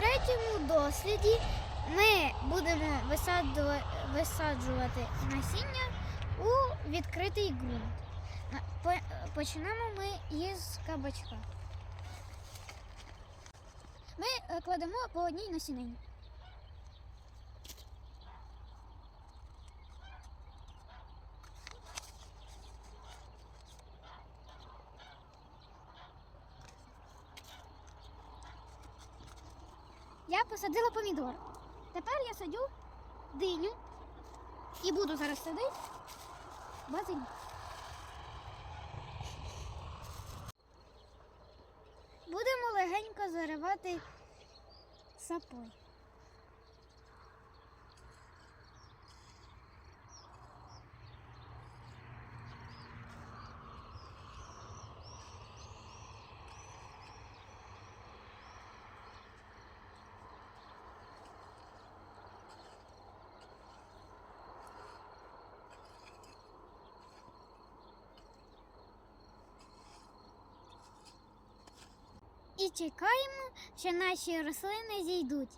третьому досліді ми будемо висаджувати, насіння у відкритий ґрунт. Почнемо ми із кабачка. Ми е, кладемо по одній насінині. Я посадила помідор. Тепер я садю диню і буду зараз садити базилік. Будемо легенько заривати сапою. Чекаємо, що наші рослини зійдуть.